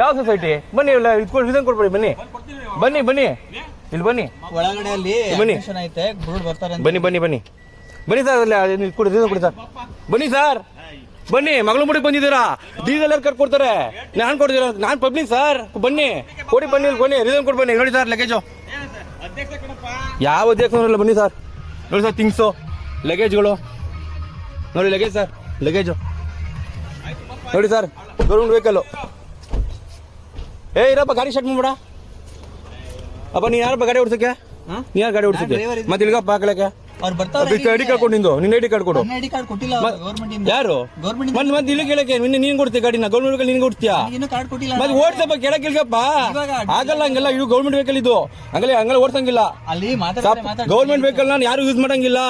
ಯಾವ ಸೊಸೈಟಿ ಬನ್ನಿ ಇಲ್ಲ ಇದ್ಕೊಂಡು ರೀಸನ್ ಕೊಡ್ಬೇಡಿ ಬನ್ನಿ. ಬನ್ನಿ ಬನ್ನಿ. ಇಲ್ಲಿ ಬನ್ನಿ. ಒಳಗಡೆ ಅಲ್ಲಿ ಬನ್ನಿ. ಐತೆ ಬ್ರೂಡ್ ಬರ್ತಾರೆ ಬನ್ನಿ ಬನ್ನಿ ಬನ್ನಿ. ಬನ್ನಿ ಸರ್ ಅಲ್ಲಿ ಕೊಡಿ ಕೊಡಿ ಸರ್. ಬನ್ನಿ ಸರ್. ಬನ್ನಿ ಮಗಳು ಮುಡಿ ಬಂದಿದ್ದೀರಾ? ಡೀಸೆಲ್ ಯಾರು ಕಟ್ ಕೊಡ್ತಾರೆ? ನಾನು ಕೊಡ್ತೀರಾ ನಾನು ಪಬ್ಲಿಕ್ ಸರ್. ಬನ್ನಿ. ಕೊಡಿ ಬನ್ನಿ ಇಲ್ಲಿ ಬನ್ನಿ. ರೀಸನ್ ಕೊಡಿ ಬನ್ನಿ. ನೋಡಿ ಸರ್ ಲಗೇಜು ಯಾವ ಅಧ್ಯಕ್ಷ ಬನ್ನಿ ಸರ್. ನೋಡಿ ಸರ್ ಥಿಂಗ್ಸು ಲಗೇಜ್ಗಳು ನೋಡಿ ಲಗೇಜ್ ಸರ್ ಲಗೇಜು ನೋಡಿ ಸರ್ ಗೌರ್ಮೆಂಟ್ ವೆಹಿಕಲ್ಲು ಏ ಇರಪ್ಪ ಗಾಡಿ ಸ್ಟಾರ್ಟ್ ಮಾಡ್ಬೇಡ. ಅಪ್ಪ ನೀನು ಯಾರಪ್ಪ ಗಾಡಿ ಓಡಿಸಕ್ಕೆ? ಹಾ? ನೀ ಯಾರು ಗಾಡಿ ಓಡಿಸಕ್ಕೆ. ಮತ್ತೆ ಇಲ್ಗಪ್ಪ ಹಾಕಲಕ್ಕೆ? ಅವ್ರು ಬರ್ತಾವ್ರೆ ಐಡಿ ಕಾರ್ಡ್ ಕೊಡು ನಿಂದು. ನಿನ್ನ ಐಡಿ ಕಾರ್ಡ್ ಕೊಡು. ಐಡಿ ಕಾರ್ಡ್ ಕೊಟ್ಟಿಲ್ಲ ಗೌರ್ಮೆಂಟ್ ಯಾರು? ಗೌರ್ಮೆಂಟ್ ಮತ್ತೆ ಮತ್ತೆ ಇಲ್ಲಿ ಕೇಳಕ್ಕೆ ನಿನ್ನೆ ನೀನ್ ಕೊಡ್ತೀಯ ಗಾಡಿನ ಗೌರ್ಮೆಂಟ್ ವೆಹಿಕಲ್ ನೀನು ಕೊಡ್ತೀಯಾ? ಇನ್ನೂ ಕಾರ್ಡ್ ಕೊಟ್ಟಿಲ್ಲ ಮತ್ತೆ ಓಡ್ಸಪ್ಪ ಇಳ್ಗಪ್ಪ ಇವಾಗ ಆಗಲ್ಲ ಹಂಗೆಲ್ಲ ಇದು ಗೌರ್ಮೆಂಟ್ ವೆಹಿಕಲ್ ಇದು. ಹಂಗಲ್ಲ ಹಂಗಲ್ಲ ಓಡ್ಸಂಗಿಲ್ಲ. ಅಲ್ಲಿ ಗೌರ್ಮೆಂಟ್ ವೆಹಿಕಲ್ ನಾನು ಯಾರು ಯೂಸ್ ಮಾಡಂಗಿಲ್ಲ.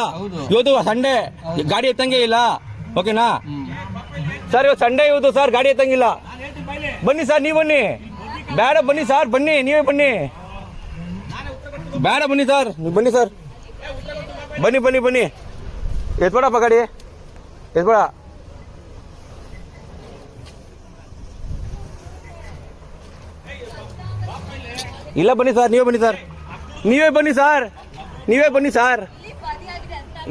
ಇವತ್ತು ಸಂಡೇ ಗಾಡಿ ಎತ್ತಂಗೆ ಇಲ್ಲ. ಓಕೆನಾ. ಸರ್ ಇವತ್ತು ಸಂಡೇ ಇವತ್ತು ಸರ್ ಗಾಡಿ ಎತ್ತಂಗಿಲ್ಲ. ಬನ್ನಿ ಸರ್ ನೀವು ಬನ್ನಿ. ಬೇಡ ಬನ್ನಿ ಸರ್ ಬನ್ನಿ ನೀವೇ ಬನ್ನಿ. ಬೇಡ ಬನ್ನಿ ಸರ್. ನೀವು ಬನ್ನಿ ಸರ್. ಬನ್ನಿ ಬನ್ನಿ ಬನ್ನಿ. ಎತ್ಬೇಡಪ್ಪ ಗಾಡಿ. ಎತ್ಬೇಡ ಇಲ್ಲ ಬನ್ನಿ ಸರ್ ನೀವೇ ಬನ್ನಿ ಸರ್. ನೀವೇ ಬನ್ನಿ ಸರ್. ನೀವೇ ಬನ್ನಿ ಸರ್.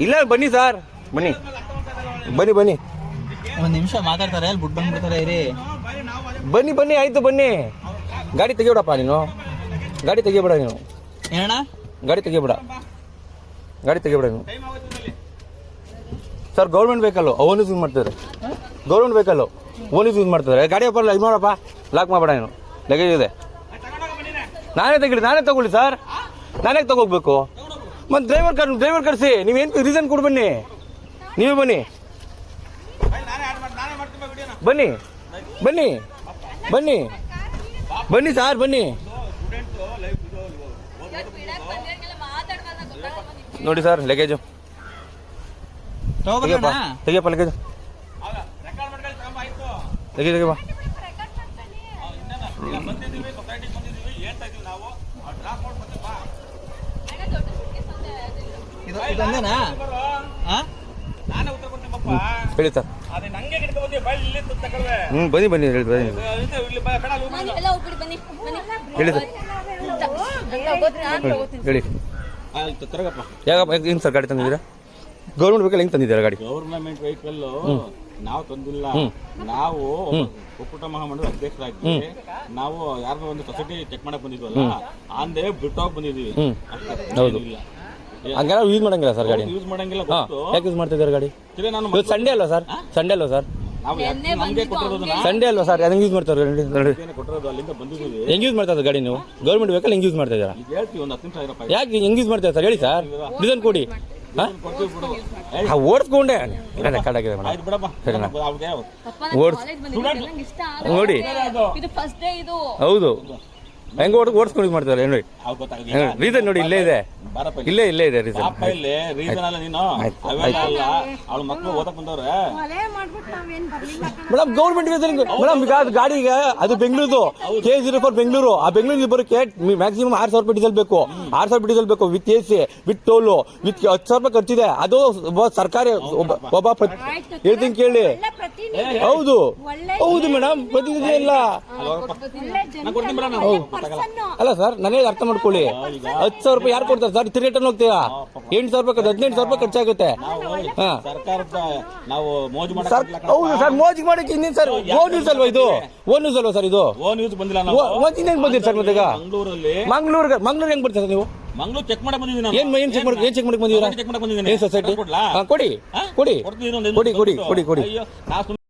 ಇಲ್ಲ ಬನ್ನಿ ಸರ್. ಬನ್ನಿ. ಬನ್ನಿ ಬನ್ನಿ. ಒಂದು ನಿಮಿಷ ಮಾತಾಡ್ತಾರೆ ಅಲ್ಲಿ ಬಿಟ್ಟು ಬಂದ್ಬಿಡ್ತಾರೆ ಇರಿ. ಬನ್ನಿ ಬನ್ನಿ ಆಯ್ತು ಬನ್ನಿ. ಗಾಡಿ ತೆಗಿಬಿಡಪ್ಪ ನೀನು. ಗಾಡಿ ತೆಗಿಬೇಡ ನೀನು. ಏನಣ್ಣ? ಗಾಡಿ ತೆಗಿಬೇಡ. ಗಾಡಿ ತೆಗಿಬೇಡ ನೀನು. ಸರ್ ಗೌರ್ಮೆಂಟ್ ವೆಹಿಕಲ್ಲು ಓನಿಸ್ ಯೂಸ್ ಮಾಡ್ತಾರೆ ಗೌರ್ಮೆಂಟ್ ವೆಹಿಕಲ್ಲು ಓನ್ ಯೂಸ್ ಮಾಡ್ತಾರೆ ಗಾಡಿ ಅಪ್ಪ ಇದು ಮಾಡಪ್ಪ ಲಾಕ್ ಮಾಡಬೇಡ ನೀನು. ಲಗೇಜ್ ಇದೆ. ನಾನೇ ತೆಗಿಡಿ ನಾನೇ ತಗೊಳ್ಳಿ ಸರ್. ನಾನೇ ತಗೋಗ್ಬೇಕು. ಮತ್ತು ಡ್ರೈವರ್ ಕರ್ ಡ್ರೈವರ್ ಕರೆಸಿ. ನೀವೇನು ರೀಸನ್ ಕೊಡು ಬನ್ನಿ. ನೀವೇ ಬನ್ನಿ. ಬನ್ನಿ. ಬನ್ನಿ. ಬನ್ನಿ. ಬನ್ನಿ ಸರ್ ಬನ್ನಿ. ನೋಡಿ ಸರ್ ಲಗೇಜು ತೆಗಿಯಪ್ಪ ಲಗೇಜು ತೆಗಿ ತೆಗಿಯಪ್ಪ. ಇದು ಇದೊಂದೇನಾ ಹಾ ಹೇಳಿ ಸರ್ ಹ್ಞೂ ಬನ್ನಿ ಬನ್ನಿ ಹೇಳಿ ಬನ್ನಿ. ಹೇಳಿ ಸರ್ ಹೇಳಿ. ಆಯ್ತು ತರಗಪ್ಪ. ಯಾಕಪ್ಪ ಹೆಂಗೆ ಸರ್ ಗಾಡಿ ತಂದಿದ್ದೀರಾ? ಗೌರ್ಮೆಂಟ್ ವೆಹಿಕಲ್ ಹೆಂಗೆ ತಂದಿದ್ದೀರಾ ಗಾಡಿ? ಗೌರ್ಮೆಂಟ್ ವೆಹಿಕಲ್ ನಾವು ತಂದಿಲ್ಲ. ನಾವು ಒಕ್ಕೂಟ ಮಹಾಮಂಡಲ ಅಧ್ಯಕ್ಷರಾಗಿ ನಾವು ಯಾರ ಒಂದು ಸೊಸೈಟಿ ಚೆಕ್ ಮಾಡಕ್ ಬಂದಿದ್ವಲ್ಲ ಅಂದೇ ಬಿಟ್ಟೋಗಿ ಬಂದಿದೀವಿ ಹೌದು. ಹಂಗಾರ ಯೂಸ್ ಮಾಡಂಗಿಲ್ಲ ಸರ್ ಗಾಡಿ. ಯೂಸ್ ಮಾಡಂಗಿಲ್ಲ ಹಾಂ ಗೊತ್ತು. ಯಾಕೆ ಯೂಸ್ ಮಾಡ್ತಿದ್ದಾರೆ ಗಾಡಿ? ತಿರ್ಗಾ ನಾನು ಇವತ್ತು ಸಂಡೇ ಅಲ್ವಾ ಸರ್ ಸಂಡೇ ಅಲ್ವಾ ಸರ್ ನಾವು ಯಾಕೆ ನಮ್ಗೆ ಕೊಟ್ಟಿರೋದು ಸಂಡೇ ಅಲ್ವಾ ಸರ್ ಹೆಂಗೆ ಯೂಸ್ ಮಾಡ್ತಾರೆ ಗಾಡಿ? ನೋಡಿ ಕೊಟ್ಟಿರೋದು ಅಲ್ಲಿಂದ ಬಂದಿದ್ದೀವಿ. ಹೆಂಗೆ ಯೂಸ್ ಮಾಡ್ತಾ ಇದ್ದಾರೆ ಗಾಡಿ ನೀವು? ಗೌರ್ಮೆಂಟ್ ವೆಹಿಕಲ್ ಹೆಂಗ್ ಯೂಸ್ ಮಾಡ್ತಾ ಇದ್ದೀರಾ? ಈಗ ಹೇಳ್ತೀವಿ ಒಂದು ಹತ್ತು ನಿಮಿಷ ಯಾಕೆ ಹೆಂಗೆ ಯೂಸ್ ಮಾಡ್ತಾರೆ ಸರ್ ಹೇಳಿ ಸರ್ ಡಿಸೈನ್ ಕೊಡಿ. ಹಾಂ? ಕೊಡ್ತೀವಿ ಬಿಡು ಓಡಿಸ್ಕೊಂಡೆ. ಇಲ್ಲ ಕಟ್ ಆಗಿದೆ ಮೇಡಮ್. ಆಯ್ತು ಬಿಡಪ್ಪ. ಸರಿನಾ? ಅವ್ರಿಗೆ ಪಪ್ಪ ಓಡ್ಸ್- ಕಾಲೇಜ್ ಬಂದಿದ್ದೀನಿ ನಂಗೆ ಇಷ್ಟ ಆಗಲ್ಲ. ನೋಡಿ. ಇದು ಫಸ್ಟ್ ಡೇ ಇದು. ಹೌದು. ಹೆಂಗೆ ಓಡ್ ಓಡಿಸ್ಕೊಂಡು ಇದು ಮಾಡ್ತಾರೆ ನೋಡಿ? ಅವ್ರು ರೀಸನ್ ನೋಡಿ? ಇಲ್ಲೇ ಇದೆ. ಬಾರಪ್ಪ ಇಲ್ಲೇ. ಇಲ್ಲೇ ಇದೆ ರೀಸನ್ ಪಾಪ ಇಲ್ಲಿ ರೀಸನ್ ಅಲ್ಲ ನೀನು? ಅವೆಲ್ಲ ಅಲ್ಲ ಅವಳ ಮಕ್ಳು ಓದಕ್ ಬಂದವ್ರೆ. ಮೇಡಮ್ ಗೌರ್ಮೆಂಟ್ ಮೇಡಮ್ ಈಗ ಅದು ಗಾಡಿ ಈಗ ಅದು Bengaluru K zero four Bengaluru. ಆ ಬೆಂಗಳೂರಿಗೆ ಬರೋಕೆ ಮ್ಯಾಕ್ಸಿಮಮ್ ಆರು ಸಾವಿರ ರೂಪಾಯಿ ಡೀಸೆಲ್ ಬೇಕು. ಆರು ಸಾವಿರ ರೂಪಾಯಿ ಡೀಸೆಲ್ ಬೇಕು with A C with toll with ಹತ್ತು ಸಾವಿರ ರೂಪಾಯಿ ಖರ್ಚಿದೆ. ಅದು ಒಬ್ಬ ಸರ್ಕಾರಿ ಒಬ್ಬ ಒಬ್ಬ ಪ್ರತಿ- ಹೇಳ್ತೀನಿ ಕೇಳಿ. ಹೌದು. ಹೌದು ಮೇಡಮ್ ಪ್ರತಿನಿಧಿ ಇಲ್ಲ ಬಿಡ ಅಲ್ಲ ಸರ್ ನನಗೆ ಅರ್ಥ ಮಾಡ್ಕೊಳ್ಳಿ. ಹತ್ತು ಸಾವಿರ ರೂಪಾಯಿ ಯಾರು ಕೊಡ್ತಾರೆ ಸರ್? ರಿಟರ್ನ್ ಹೋಗ್ತೀರಾ ಎಂಟು ಸಾವಿರ ರೂಪಾಯಿ ಹದಿನೆಂಟು ಸಾವಿರ ರೂಪಾಯಿ ಖರ್ಚಾಗುತ್ತೆ ಸರ್ಕಾರದ ನಾವು ಮೋಜು ಸರ್ ಹೌದು ಸರ್ ಮೋಜ್ ಮಾಡಕ್ಕೆ ಇನ್ನೇನು ಸರ್ ಓನ್ ನ್ಯೂಸ್ ಅಲ್ವಾ ಇದು? ಓನ್ ನ್ಯೂಸ್ ಅಲ್ವಾ ಸರ್ ಇದು? ಓ ನ್ಯೂಸ್ ಬಂದಿಲ್ಲ ನಾವು? ಒಂದ್ ಇನ್ನೇನು ಬಂದಿರಿ ಸರ್ ಮತ್ತೆ ಮಂಗಳೂರಲ್ಲಿ ಮಂಗ್ಳೂರ್ಗೆ ಮಂಗ್ಳೂರ್ ಹೆಂಗ್ ಬರ್ತೀರಾ ನೀವು? ಮಂಗಳೂರು ಚೆಕ್ ಮಾಡಕ್ ಬಂದಿದ್ದೀನಿ ನಾನು ಏನ್ ಏನ್ ಚೆಕ್ ಮಾಡಿ ಏನ್ ಚೆಕ್ ಮಾಡಕ್ ಬಂದಿರಾ ಚೆಕ್ ಮಾಡಕ್ ಬಂದಿದ್ದೀನಿ. ಏನ್ ಸೊಸೈಟಿ ಕೊಡ್ಲಾ? ಕೊಡಿ ಕೊಡಿ. ಕೊಡ್ತೀನಿ ಕೊಡಿ ಕೊಡಿ ಕೊಡಿ ಕೊಡಿ. ಅಯ್ಯೋ ನಾ ಸುಮ್ನೆ